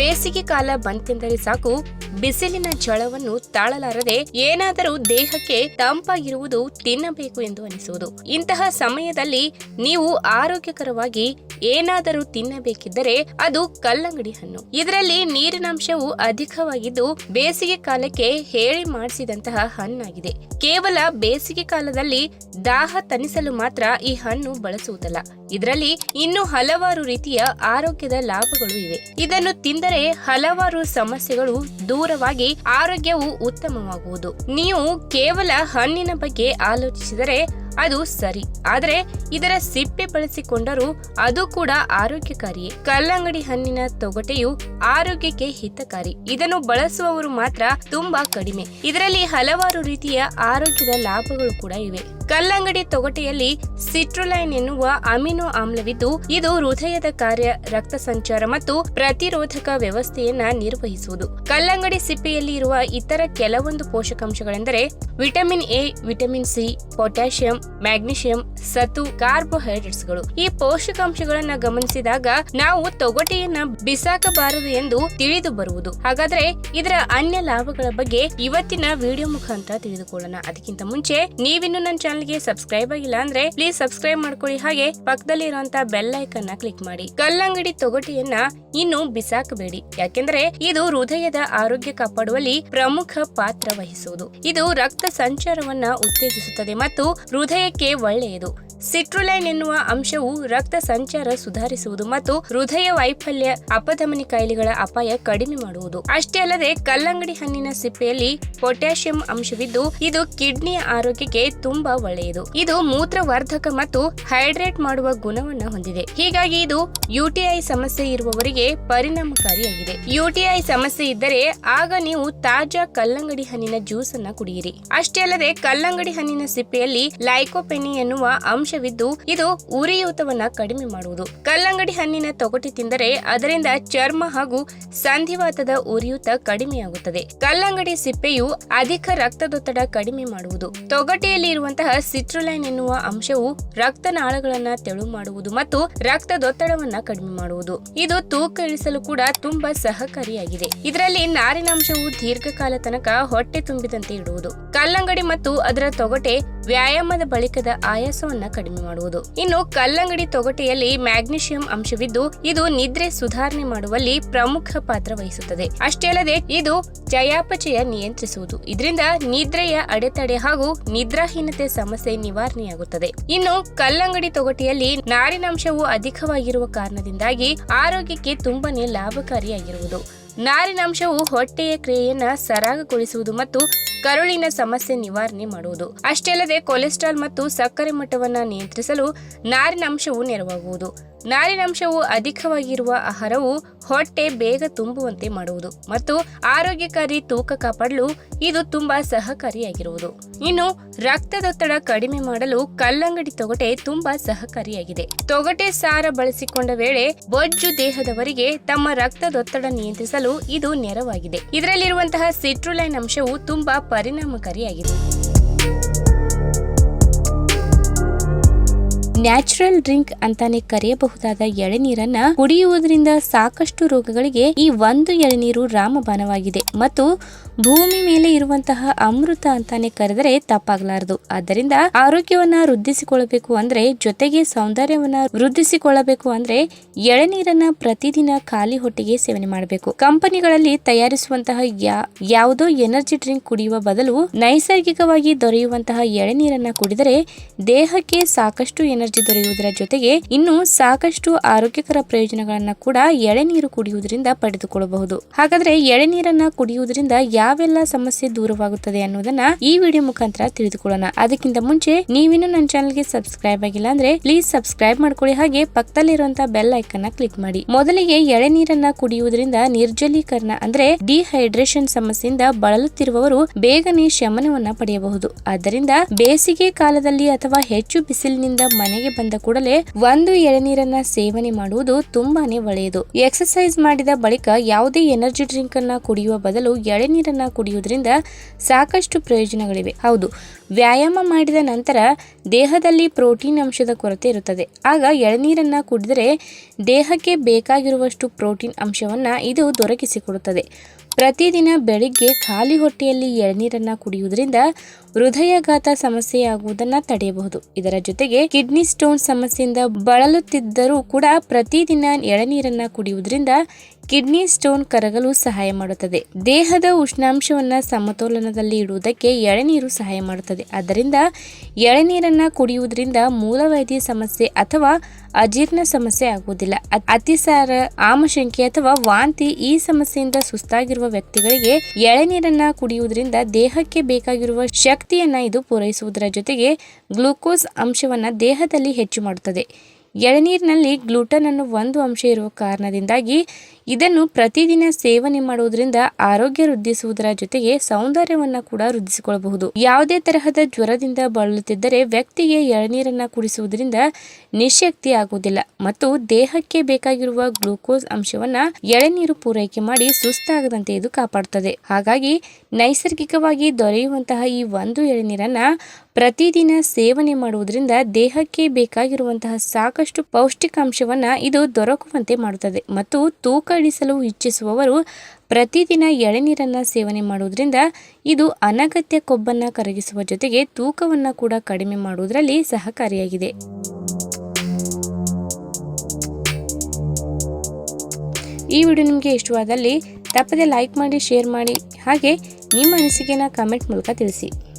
ಬೇಸಿಗೆ ಕಾಲ ಬಂತೆಂದರೆ ಸಾಕು. ಬಿಸಿಲಿನ ಝಳವನ್ನು ತಾಳಲಾರದೆ ಏನಾದರೂ ದೇಹಕ್ಕೆ ತಂಪಾಗಿರುವುದು ತಿನ್ನಬೇಕು ಎಂದು ಅನಿಸುವುದು. ಇಂತಹ ಸಮಯದಲ್ಲಿ ನೀವು ಆರೋಗ್ಯಕರವಾಗಿ ಏನಾದರೂ ತಿನ್ನಬೇಕಿದ್ದರೆ ಅದು ಕಲ್ಲಂಗಡಿ ಹಣ್ಣು. ಇದರಲ್ಲಿ ನೀರಿನಾಂಶವು ಅಧಿಕವಾಗಿದ್ದು ಬೇಸಿಗೆ ಕಾಲಕ್ಕೆ ಹೇಳಿ ಮಾಡಿಸಿದಂತಹ ಹಣ್ಣಾಗಿದೆ. ಕೇವಲ ಬೇಸಿಗೆ ಕಾಲದಲ್ಲಿ ದಾಹ ತನಿಸಲು ಮಾತ್ರ ಈ ಹಣ್ಣು ಬಳಸುವುದಲ್ಲ. ಇದರಲ್ಲಿ ಇನ್ನು ಹಲವಾರು ರೀತಿಯ ಆರೋಗ್ಯದ ಲಾಭಗಳು ಇವೆ. ಇದನ್ನು ತಿಂದರೆ ಹಲವಾರು ಸಮಸ್ಯೆಗಳು ದೂರವಾಗಿ ಆರೋಗ್ಯವು ಉತ್ತಮವಾಗುವುದು. ನೀವು ಕೇವಲ ಹಣ್ಣಿನ ಬಗ್ಗೆ ಆಲೋಚಿಸಿದರೆ ಅದು ಸರಿ. ಆದರೆ ಇದರ ಸಿಪ್ಪೆ ಬಳಸಿಕೊಂಡರೂ ಅದು ಕೂಡ ಆರೋಗ್ಯಕಾರಿಯೇ. ಕಲ್ಲಂಗಡಿ ಹಣ್ಣಿನ ತೊಗಟೆಯು ಆರೋಗ್ಯಕ್ಕೆ ಹಿತಕಾರಿ. ಇದನ್ನು ಬಳಸುವವರು ಮಾತ್ರ ತುಂಬಾ ಕಡಿಮೆ. ಇದರಲ್ಲಿ ಹಲವಾರು ರೀತಿಯ ಆರೋಗ್ಯದ ಲಾಭಗಳು ಕೂಡ ಇವೆ. ಕಲ್ಲಂಗಡಿ ತೊಗಟೆಯಲ್ಲಿ ಸಿಟ್ರೊಲೈನ್ ಎನ್ನುವ ಅಮಿನೋ ಆಮ್ಲವಿದ್ದು, ಇದು ಹೃದಯದ ಕಾರ್ಯ, ರಕ್ತ ಸಂಚಾರ ಮತ್ತು ಪ್ರತಿರೋಧಕ ವ್ಯವಸ್ಥೆಯನ್ನ ನಿರ್ವಹಿಸುವುದು. ಕಲ್ಲಂಗಡಿ ಸಿಪ್ಪೆಯಲ್ಲಿ ಇರುವ ಇತರ ಕೆಲವೊಂದು ಪೋಷಕಾಂಶಗಳೆಂದರೆ vitamin A, vitamin C, potassium, magnesium ಸತು ಕಾರ್ಬೋಹೈಡ್ರೇಟ್ಸ್ಗಳು. ಈ ಪೋಷಕಾಂಶಗಳನ್ನ ಗಮನಿಸಿದಾಗ ನಾವು ತೊಗಟೆಯನ್ನ ಬಿಸಾಕಬಾರದು ಎಂದು ತಿಳಿದು ಬರುವುದು. ಹಾಗಾದ್ರೆ ಇದರ ಅನ್ಯ ಲಾಭಗಳ ಬಗ್ಗೆ ಇವತ್ತಿನ ವಿಡಿಯೋ ಮುಖಾಂತರ ತಿಳಿದುಕೊಳ್ಳೋಣ. ಅದಕ್ಕಿಂತ ಮುಂಚೆ ನೀವಿನ್ನು ನನ್ನ ಚಾನಲ್ಗೆ ಸಬ್ಸ್ಕ್ರೈಬ್ ಆಗಿಲ್ಲ ಅಂದ್ರೆ ಪ್ಲೀಸ್ ಸಬ್ಸ್ಕ್ರೈಬ್ ಮಾಡ್ಕೊಳ್ಳಿ ಹಾಗೆ ಪಕ್ಕದಲ್ಲಿ ಇರುವಂತ ಬೆಲ್ ಐಕನ್ ಕ್ಲಿಕ್ ಮಾಡಿ. ಕಲ್ಲಂಗಡಿ ತೊಗಟೆಯನ್ನ ಇನ್ನು ಬಿಸಾಕಬೇಡಿ. ಯಾಕೆಂದ್ರೆ ಇದು ಹೃದಯದ ಆರೋಗ್ಯ ಕಾಪಾಡುವಲ್ಲಿ ಪ್ರಮುಖ ಪಾತ್ರ ವಹಿಸುವುದು. ಇದು ರಕ್ತ ಸಂಚಾರವನ್ನ ಉತ್ತೇಜಿಸುತ್ತದೆ ಮತ್ತು ಹೃದಯಕ್ಕೆ ಒಳ್ಳೆಯದು. ಸಿಟ್ರುಲೈನ್ ಎನ್ನುವ ಅಂಶವು ರಕ್ತ ಸಂಚಾರ ಸುಧಾರಿಸುವುದು ಮತ್ತು ಹೃದಯ ವೈಫಲ್ಯ, ಅಪಧಮನಿ ಕಾಯಿಲೆಗಳ ಅಪಾಯ ಕಡಿಮೆ ಮಾಡುವುದು. ಅಷ್ಟೇ ಅಲ್ಲದೆ ಕಲ್ಲಂಗಡಿ ಹಣ್ಣಿನ ಸಿಪ್ಪೆಯಲ್ಲಿ ಪೊಟ್ಯಾಷಿಯಂ ಅಂಶವಿದ್ದು ಇದು ಕಿಡ್ನಿಯ ಆರೋಗ್ಯಕ್ಕೆ ತುಂಬಾ ಒಳ್ಳೆಯದು. ಇದು ಮೂತ್ರವರ್ಧಕ ಮತ್ತು ಹೈಡ್ರೇಟ್ ಮಾಡುವ ಗುಣವನ್ನು ಹೊಂದಿದೆ. ಹೀಗಾಗಿ ಇದು ಯುಟಿಐ ಸಮಸ್ಯೆ ಇರುವವರಿಗೆ ಪರಿಣಾಮಕಾರಿಯಾಗಿದೆ. ಯುಟಿಐ ಸಮಸ್ಯೆ ಇದ್ದರೆ ಆಗ ನೀವು ತಾಜಾ ಕಲ್ಲಂಗಡಿ ಹಣ್ಣಿನ ಜ್ಯೂಸ್ ಅನ್ನ ಕುಡಿಯಿರಿ. ಅಷ್ಟೇ ಅಲ್ಲದೆ ಕಲ್ಲಂಗಡಿ ಹಣ್ಣಿನ ಸಿಪ್ಪೆಯಲ್ಲಿ ಲೈಕೋಪೆನಿ ಎನ್ನುವ ಅಂಶವಿದ್ದು ಇದು ಉರಿಯೂತವನ್ನ ಕಡಿಮೆ ಮಾಡುವುದು. ಕಲ್ಲಂಗಡಿ ಹಣ್ಣಿನ ತೊಗಟಿ ತಿಂದರೆ ಅದರಿಂದ ಚರ್ಮ ಹಾಗೂ ಸಂಧಿವಾತದ ಉರಿಯೂತ ಕಡಿಮೆಯಾಗುತ್ತದೆ. ಕಲ್ಲಂಗಡಿ ಸಿಪ್ಪೆಯು ಅಧಿಕ ರಕ್ತದೊತ್ತಡ ಕಡಿಮೆ ಮಾಡುವುದು. ತೊಗಟೆಯಲ್ಲಿ ಇರುವಂತಹ ಸಿಟ್ರುಲೈನ್ ಎನ್ನುವ ಅಂಶವು ರಕ್ತನಾಳಗಳನ್ನ ತೆಳು ಮಾಡುವುದು ಮತ್ತು ರಕ್ತದೊತ್ತಡವನ್ನ ಕಡಿಮೆ ಮಾಡುವುದು. ಇದು ತೂಕ ಇಳಿಸಲು ಕೂಡ ತುಂಬಾ ಸಹಕಾರಿಯಾಗಿದೆ. ಇದರಲ್ಲಿ ನಾರಿನಾಂಶವು ದೀರ್ಘಕಾಲ ತನಕ ಹೊಟ್ಟೆ ತುಂಬಿದಂತೆ ಇಡುವುದು. ಕಲ್ಲಂಗಡಿ ಮತ್ತು ಅದರ ತೊಗಟೆ ವ್ಯಾಯಾಮದ ಬಳಿಕದ ಆಯಾಸವನ್ನ ಕಡಿಮೆ ಮಾಡುವುದು. ಇನ್ನು ಕಲ್ಲಂಗಡಿ ತೊಗಟೆಯಲ್ಲಿ ಮ್ಯಾಗ್ನೀಷಿಯಂ ಅಂಶವಿದ್ದು, ಇದು ನಿದ್ರೆ ಸುಧಾರಣೆ ಮಾಡುವಲ್ಲಿ ಪ್ರಮುಖ ಪಾತ್ರ ವಹಿಸುತ್ತದೆ. ಅಷ್ಟೇ ಅಲ್ಲದೆ, ಇದು ಚಯಾಪಚಯ ನಿಯಂತ್ರಿಸುವುದು. ಇದರಿಂದ ನಿದ್ರೆಯ ಅಡೆತಡೆ ಹಾಗೂ ನಿದ್ರಾಹೀನತೆ ಸಮಸ್ಯೆ ನಿವಾರಣೆಯಾಗುತ್ತದೆ. ಇನ್ನು ಕಲ್ಲಂಗಡಿ ತೊಗಟೆಯಲ್ಲಿ ನಾರಿನಾಂಶವು ಅಧಿಕವಾಗಿರುವ ಕಾರಣದಿಂದಾಗಿ ಆರೋಗ್ಯಕ್ಕೆ ತುಂಬಾನೇ ಲಾಭಕಾರಿಯಾಗಿರುವುದು. ನಾರಿನಾಂಶವು ಹೊಟ್ಟೆಯ ಕ್ರಿಯೆಯನ್ನ ಸರಾಗಗೊಳಿಸುವುದು ಮತ್ತು ಕರುಳಿನ ಸಮಸ್ಯೆ ನಿವಾರಣೆ ಮಾಡುವುದು. ಅಷ್ಟೇ ಅಲ್ಲದೆ ಕೊಲೆಸ್ಟ್ರಾಲ್ ಮತ್ತು ಸಕ್ಕರೆ ಮಟ್ಟವನ್ನು ನಿಯಂತ್ರಿಸಲು ನಾರಿನಾಂಶವು ನೆರವಾಗುವುದು. ನಾರಿನಾಂಶವು ಅಧಿಕವಾಗಿರುವ ಆಹಾರವು ಹೊಟ್ಟೆ ಬೇಗ ತುಂಬುವಂತೆ ಮಾಡುವುದು ಮತ್ತು ಆರೋಗ್ಯಕಾರಿ ತೂಕ ಕಾಪಾಡಲು ಇದು ತುಂಬಾ ಸಹಕಾರಿಯಾಗಿರುವುದು. ಇನ್ನು ರಕ್ತದೊತ್ತಡ ಕಡಿಮೆ ಮಾಡಲು ಕಲ್ಲಂಗಡಿ ತೊಗಟೆ ತುಂಬಾ ಸಹಕಾರಿಯಾಗಿದೆ. ತೊಗಟೆ ಸಾರ ಬಳಸಿಕೊಂಡ ವೇಳೆ ಬೊಜ್ಜು ದೇಹದವರಿಗೆ ತಮ್ಮ ರಕ್ತದೊತ್ತಡ ನಿಯಂತ್ರಿಸಲು ಇದು ನೆರವಾಗಿದೆ. ಇದರಲ್ಲಿರುವಂತಹ ಸಿಟ್ರುಲೈನ್ ಅಂಶವು ತುಂಬಾ ಪರಿಣಾಮಕಾರಿಯಾಗಿದೆ. ನ್ಯಾಚುರಲ್ ಡ್ರಿಂಕ್ ಅಂತಾನೆ ಕರೆಯಬಹುದಾದ ಎಳೆನೀರನ್ನ ಕುಡಿಯುವುದರಿಂದ ಸಾಕಷ್ಟು ರೋಗಗಳಿಗೆ ಈ ಒಂದು ಎಳೆನೀರು ರಾಮಬಾಣವಾಗಿದೆ. ಮತ್ತು ಭೂಮಿ ಮೇಲೆ ಇರುವಂತಹ ಅಮೃತ ಅಂತಾನೆ ಕರೆದರೆ ತಪ್ಪಾಗಲಾರದು. ಆದ್ದರಿಂದ ಆರೋಗ್ಯವನ್ನ ವೃದ್ಧಿಸಿಕೊಳ್ಳಬೇಕು ಅಂದ್ರೆ ಜೊತೆಗೆ ಸೌಂದರ್ಯವನ್ನ ವೃದ್ಧಿಸಿಕೊಳ್ಳಬೇಕು ಅಂದ್ರೆ ಎಳೆನೀರನ್ನು ಪ್ರತಿದಿನ ಖಾಲಿ ಹೊಟ್ಟೆಗೆ ಸೇವನೆ ಮಾಡಬೇಕು. ಕಂಪನಿಗಳಲ್ಲಿ ತಯಾರಿಸುವಂತಹ ಯಾವುದೋ ಎನರ್ಜಿ ಡ್ರಿಂಕ್ ಕುಡಿಯುವ ಬದಲು ನೈಸರ್ಗಿಕವಾಗಿ ದೊರೆಯುವಂತಹ ಎಳೆನೀರನ್ನು ಕುಡಿದರೆ ದೇಹಕ್ಕೆ ಸಾಕಷ್ಟು ಎನರ್ಜಿ ದೊರೆಯುವುದರ ಜೊತೆಗೆ ಇನ್ನು ಸಾಕಷ್ಟು ಆರೋಗ್ಯಕರ ಪ್ರಯೋಜನಗಳನ್ನ ಕೂಡ ಎಳೆನೀರು ಕುಡಿಯುವುದರಿಂದ ಪಡೆದುಕೊಳ್ಳಬಹುದು. ಹಾಗಾದ್ರೆ ಎಳೆನೀರನ್ನ ಕುಡಿಯುವುದರಿಂದ ಯಾವೆಲ್ಲ ಸಮಸ್ಯೆ ದೂರವಾಗುತ್ತದೆ ಅನ್ನೋದನ್ನ ಈ ವಿಡಿಯೋ ಮುಖಾಂತರ ತಿಳಿದುಕೊಳ್ಳೋಣ. ಅದಕ್ಕಿಂತ ಮುಂಚೆ ನೀವಿನ್ನು ನನ್ನ ಚಾನಲ್ಗೆ ಸಬ್ಸ್ಕ್ರೈಬ್ ಆಗಿಲ್ಲ ಅಂದ್ರೆ ಪ್ಲೀಸ್ ಸಬ್ಸ್ಕ್ರೈಬ್ ಮಾಡ್ಕೊಳ್ಳಿ. ಹಾಗೆ ಪಕ್ಕದಲ್ಲಿರುವಂತ ಬೆಲ್ ಐಕನ್ ಕ್ಲಿಕ್ ಮಾಡಿ. ಮೊದಲಿಗೆ ಎಳೆ ನೀರನ್ನ ಕುಡಿಯುವುದರಿಂದ ನಿರ್ಜಲೀಕರಣ ಅಂದ್ರೆ ಡಿಹೈಡ್ರೇಷನ್ ಸಮಸ್ಯೆಯಿಂದ ಬಳಲುತ್ತಿರುವವರು ಬೇಗನೆ ಶಮನವನ್ನ ಪಡೆಯಬಹುದು. ಆದ್ದರಿಂದ ಬೇಸಿಗೆ ಕಾಲದಲ್ಲಿ ಅಥವಾ ಹೆಚ್ಚು ಬಿಸಿಲಿನಿಂದ ಮನೆಗೆ ಬಂದ ಕೂಡಲೇ ಒಂದು ಎಳೆನೀರನ್ನ ಸೇವನೆ ಮಾಡುವುದು ತುಂಬಾನೇ ಒಳ್ಳೆಯದು. ಎಕ್ಸರ್ಸೈಸ್ ಮಾಡಿದ ಬಳಿಕ ಯಾವುದೇ ಎನರ್ಜಿ ಡ್ರಿಂಕ್ ಅನ್ನ ಕುಡಿಯುವ ಬದಲು ಎಳೆನೀರನ್ನು ಕುಡಿಯುವುದರಿಂದ ಸಾಕಷ್ಟು ಪ್ರಯೋಜನಗಳಿವೆ. ಹೌದು, ವ್ಯಾಯಾಮ ಮಾಡಿದ ನಂತರ ದೇಹದಲ್ಲಿ ಪ್ರೋಟೀನ್ ಅಂಶದ ಕೊರತೆ ಇರುತ್ತದೆ. ಆಗ ಎಳೆನೀರನ್ನು ಕುಡಿದರೆ ದೇಹಕ್ಕೆ ಬೇಕಾಗಿರುವಷ್ಟು ಪ್ರೋಟೀನ್ ಅಂಶವನ್ನು ಇದು ದೊರಕಿಸಿಕೊಡುತ್ತದೆ. ಪ್ರತಿದಿನ ಬೆಳಿಗ್ಗೆ ಖಾಲಿ ಹೊಟ್ಟೆಯಲ್ಲಿ ಎಳನೀರನ್ನು ಕುಡಿಯುವುದರಿಂದ ಹೃದಯಾಘಾತ ಸಮಸ್ಯೆಯಾಗುವುದನ್ನು ತಡೆಯಬಹುದು. ಇದರ ಜೊತೆಗೆ ಕಿಡ್ನಿ ಸ್ಟೋನ್ ಸಮಸ್ಯೆಯಿಂದ ಬಳಲುತ್ತಿದ್ದರೂ ಕೂಡ ಪ್ರತಿದಿನ ಎಳನೀರನ್ನು ಕುಡಿಯುವುದರಿಂದ ಕಿಡ್ನಿ ಸ್ಟೋನ್ ಕರಗಲು ಸಹಾಯ ಮಾಡುತ್ತದೆ. ದೇಹದ ಉಷ್ಣಾಂಶವನ್ನು ಸಮತೋಲನದಲ್ಲಿ ಇಡುವುದಕ್ಕೆ ಎಳೆನೀರು ಸಹಾಯ ಮಾಡುತ್ತದೆ. ಆದ್ದರಿಂದ ಎಳೆನೀರನ್ನು ಕುಡಿಯುವುದರಿಂದ ಮೂಲವ್ಯಾಧಿ ಸಮಸ್ಯೆ ಅಥವಾ ಅಜೀರ್ಣ ಸಮಸ್ಯೆ ಆಗುವುದಿಲ್ಲ. ಅತಿಸಾರ, ಆಮಶಂಕೆ ಅಥವಾ ವಾಂತಿ ಈ ಸಮಸ್ಯೆಯಿಂದ ಸುಸ್ತಾಗಿರುವ ವ್ಯಕ್ತಿಗಳಿಗೆ ಎಳೆನೀರನ್ನ ಕುಡಿಯುವುದರಿಂದ ದೇಹಕ್ಕೆ ಬೇಕಾಗಿರುವ ಶಕ್ತಿಯನ್ನ ಇದು ಪೂರೈಸುವುದರ ಜೊತೆಗೆ ಗ್ಲೂಕೋಸ್ ಅಂಶವನ್ನ ದೇಹದಲ್ಲಿ ಹೆಚ್ಚು ಮಾಡುತ್ತದೆ. ಎಳನೀರಿನಲ್ಲಿ ಗ್ಲೂಟನ್ ಅನ್ನು ಒಂದು ಅಂಶ ಇರುವ ಕಾರಣದಿಂದಾಗಿ ಇದನ್ನು ಪ್ರತಿದಿನ ಸೇವನೆ ಮಾಡುವುದರಿಂದ ಆರೋಗ್ಯ ವೃದ್ಧಿಸುವುದರ ಜೊತೆಗೆ ಸೌಂದರ್ಯವನ್ನ ಕೂಡ ವೃದ್ಧಿಸಿಕೊಳ್ಳಬಹುದು. ಯಾವುದೇ ತರಹದ ಜ್ವರದಿಂದ ಬಳಲುತ್ತಿದ್ದರೆ ವ್ಯಕ್ತಿಗೆ ಎಳನೀರನ್ನ ಕುಡಿಸುವುದರಿಂದ ನಿಶಕ್ತಿ ಆಗುವುದಿಲ್ಲ ಮತ್ತು ದೇಹಕ್ಕೆ ಬೇಕಾಗಿರುವ ಗ್ಲೂಕೋಸ್ ಅಂಶವನ್ನ ಎಳನೀರು ಪೂರೈಕೆ ಮಾಡಿ ಸುಸ್ತಾಗದಂತೆ ಇದು ಕಾಪಾಡುತ್ತದೆ. ಹಾಗಾಗಿ ನೈಸರ್ಗಿಕವಾಗಿ ದೊರೆಯುವಂತಹ ಈ ಒಂದು ಎಳೆನೀರನ್ನ ಪ್ರತಿದಿನ ಸೇವನೆ ಮಾಡುವುದರಿಂದ ದೇಹಕ್ಕೆ ಬೇಕಾಗಿರುವಂತಹ ಸಾಕಷ್ಟು ಪೌಷ್ಟಿಕಾಂಶವನ್ನು ಇದು ದೊರಕುವಂತೆ ಮಾಡುತ್ತದೆ. ಮತ್ತು ತೂಕ ಇಳಿಸಲು ಇಚ್ಛಿಸುವವರು ಪ್ರತಿದಿನ ಎಳೆನೀರನ್ನು ಸೇವನೆ ಮಾಡುವುದರಿಂದ ಇದು ಅನಗತ್ಯ ಕೊಬ್ಬನ್ನು ಕರಗಿಸುವ ಜೊತೆಗೆ ತೂಕವನ್ನು ಕೂಡ ಕಡಿಮೆ ಮಾಡುವುದರಲ್ಲಿ ಸಹಕಾರಿಯಾಗಿದೆ. ಈ ವಿಡಿಯೋ ನಿಮಗೆ ಇಷ್ಟವಾದಲ್ಲಿ ತಪ್ಪದೆ ಲೈಕ್ ಮಾಡಿ, ಶೇರ್ ಮಾಡಿ, ಹಾಗೆ ನಿಮ್ಮ ಅನಿಸಿಕೆನ ಕಮೆಂಟ್ ಮೂಲಕ ತಿಳಿಸಿ.